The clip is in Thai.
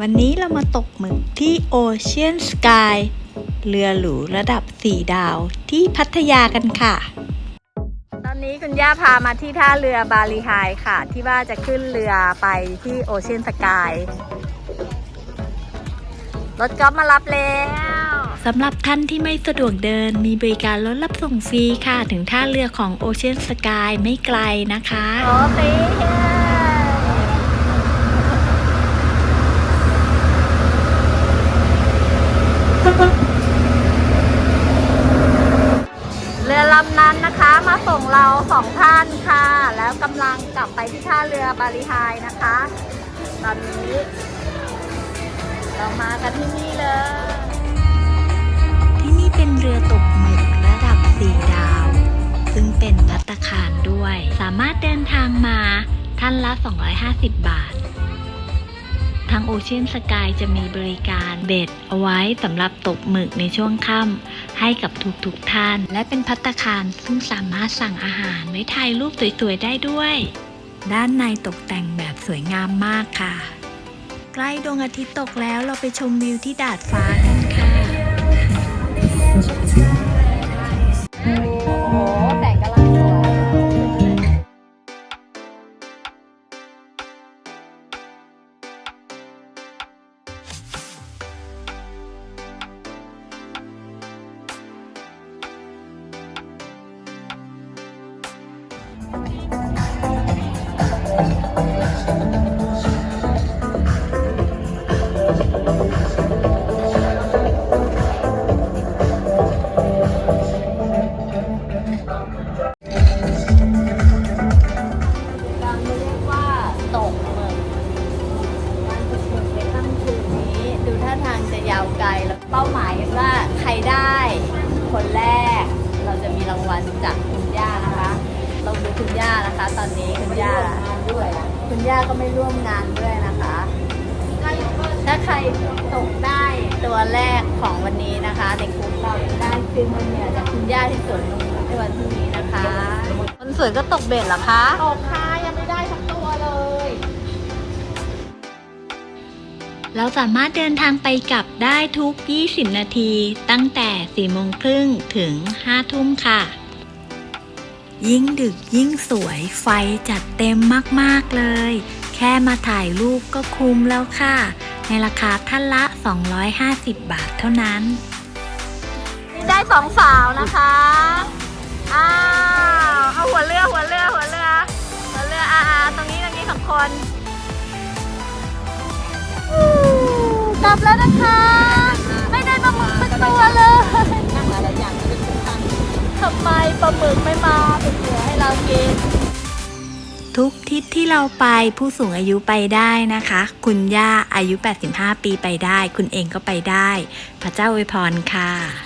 วันนี้เรามาตกหมึกที่ Ocean Sky เรือหรูระดับ 4 ดาวที่พัทยากันค่ะ ตอนนี้คุณย่าพามาที่ท่าเรือบาลีไฮค่ะ ที่ว่าจะขึ้นเรือไปที่โอเชียนสกายรถก๊อฟมารับแล้วสำหรับท่านที่ไม่สะดวกเดินมีบริการรถรับส่งฟรีค่ะ ถึงท่าเรือของโอเชียนสกายไม่ไกลนะคะ โอ้ตีเรือลำนั้นนะคะ มาส่งเราสองท่านค่ะ แล้วกำลังกลับไปที่ท่าเรือบาลีไฮนะคะ ตอนนี้ เรามากันที่นี่เลย ที่นี่เป็นเรือตกหมึกระดับ4ดาว ซึ่งเป็นพัตตาคารด้วย สามารถเดินทางมาท่านละ 250 บาทางโอเชียนสกายจะมีบริการเบ็ดเอาไว้สำหรับตกหมึกในช่วงค่ำให้กับทุกๆทท่าน และเป็นพัตคารซึ่งสามารถสั่งอาหารไว้ถ่ายรูปสวยๆได้ด้วย ด้านในตกแต่งแบบสวยงามมากค่ะ ใกล้ดวงอาทิตย์ตกแล้วเราไปชมวิวที่ดาดฟ้ากันค่ะ ตอนนี้คุณย่าด้วยคุณย่าก็ไม่ร่วมงานด้วยนะคะ ถ้าใครตกได้ตัวแรกของวันนี้นะคะในกลุ่มเราได้คืนวันเนี่ยจากคุณย่าที่สวนนงนุชในวันพรุ่งนี้นะคะ คนสวยก็ตกเบ็ดเหรอคะตกค่ะยังไม่ได้สักตัวเลย เราสามารถเดินทางไปกลับได้ทุก 20 นาที ตั้งแต่4โมงครึ่งถึง 5 ทุ่มค่ะ ยิ่งดึกยิ่งสวยไฟจัดเต็มมาก ๆ เลย แค่มาถ่ายรูปก็คุ้มแล้วค่ะ ในราคาท่านละ 250 บาทเท่านั้นนี่ได้สองสาวนะคะ อ้าว เอาหัวเรือหัวเรือหัวเรือหัวเรืออาอาตรงนี้ตรงนี้สองคนกลับแล้วนะคะ ไม่ได้ปลาหมึกเป็นตัวเลย ทุกทิศที่เราไปผู้สูงอายุไปได้นะคะ คุณย่าอายุ 85 ปีไปได้ คุณเองก็ไปได้ พระเจ้าอวยพรค่ะ